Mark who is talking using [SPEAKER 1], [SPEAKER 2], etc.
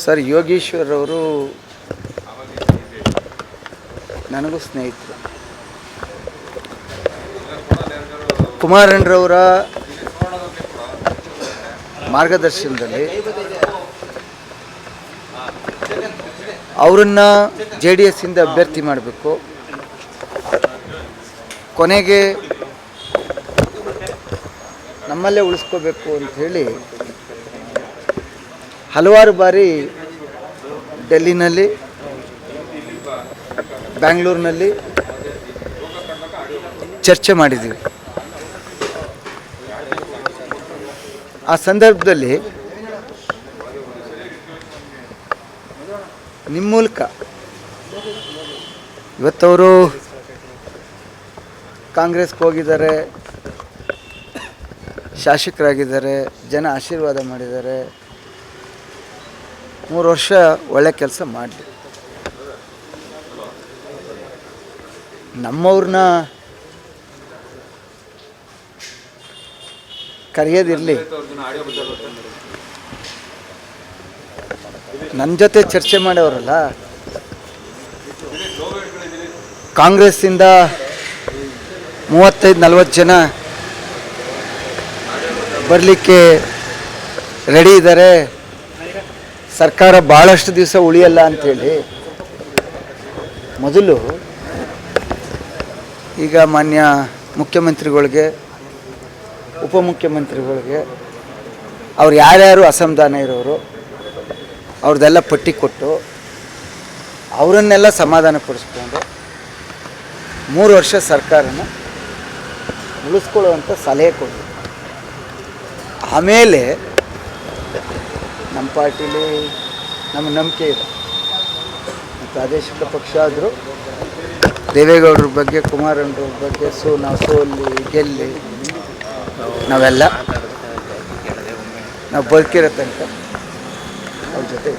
[SPEAKER 1] Sir, Yogeshwar ಅವರು ನನಗೂ ಸ್ನೇಹಿತರು. ಕುಮಾರಣ್ಣರವರ ಮಾರ್ಗದರ್ಶನದಲ್ಲಿ ಅವರನ್ನು ಜೆ ಡಿ ಎಸ್ಸಿಂದ ಅಭ್ಯರ್ಥಿ ಮಾಡಬೇಕು. ಕೊನೆಗೆ ನಮ್ಮಲ್ಲೇ ಉಳಿಸ್ಕೋಬೇಕು ಅಂಥೇಳಿ ಹಲವಾರು ಬಾರಿ ಡೆಲ್ಲಿನಲ್ಲಿ, ಬ್ಯಾಂಗ್ಳೂರಿನಲ್ಲಿ ಚರ್ಚೆ ಮಾಡಿದ್ದೀವಿ. ಆ ಸಂದರ್ಭದಲ್ಲಿ ನಿಮ್ಮ ಮೂಲಕ ಇವತ್ತವರು ಕಾಂಗ್ರೆಸ್ಗೆ ಹೋಗಿದ್ದಾರೆ, ಶಾಸಕರಾಗಿದ್ದಾರೆ, ಜನ ಆಶೀರ್ವಾದ ಮಾಡಿದ್ದಾರೆ ಮೂರು ವರ್ಷ ಒಳ್ಳೆ ಕೆಲಸ ಮಾಡಲಿ. ನಮ್ಮವ್ರನ್ನ ಕರೆಯೋದಿರಲಿ. ನನ್ನ ಜೊತೆ ಚರ್ಚೆ ಮಾಡೋರಲ್ಲ. ಕಾಂಗ್ರೆಸ್ಸಿಂದ ಮೂವತ್ತೈದು, ನಲ್ವತ್ತು ಜನ ಬರಲಿಕ್ಕೆ ರೆಡಿ ಇದ್ದಾರೆ. ಸರ್ಕಾರ ಭಾಳಷ್ಟು ದಿವಸ ಉಳಿಯಲ್ಲ ಅಂಥೇಳಿ ಮೊದಲು ಈಗ ಮಾನ್ಯ ಮುಖ್ಯಮಂತ್ರಿಗಳಿಗೆ, ಉಪಮುಖ್ಯಮಂತ್ರಿಗಳಿಗೆ ಅವ್ರು ಯಾರ್ಯಾರು ಅಸಮಾಧಾನ ಇರೋರು, ಅವ್ರದ್ದೆಲ್ಲ ಪಟ್ಟಿ ಕೊಟ್ಟು ಅವರನ್ನೆಲ್ಲ ಸಮಾಧಾನ ಪಡಿಸ್ಕೊಂಡು ಮೂರು ವರ್ಷ ಸರ್ಕಾರನ ಉಳಿಸ್ಕೊಳ್ಳುವಂಥ ಸಲಹೆ ಕೊಡಿ ಆಮೇಲೆ ನಮ್ಮ ಪಾರ್ಟಿಲಿ ನಮ್ಮ ನಂಬಿಕೆ ಇದೆ ಪ್ರಾದೇಶಿಕ ಪಕ್ಷ ಆದರೂ ದೇವೇಗೌಡರ ಬಗ್ಗೆ ಕುಮಾರಣ್ಣವ್ರ ಬಗ್ಗೆ, ಸೊ ನಾವು ಸೋಲಿ, ಗೆಲ್ಲಿ ನಾವೆಲ್ಲ ನಾವು ಬದುಕಿರೋ ತನಕ ಅವ್ರ ಜೊತೆ.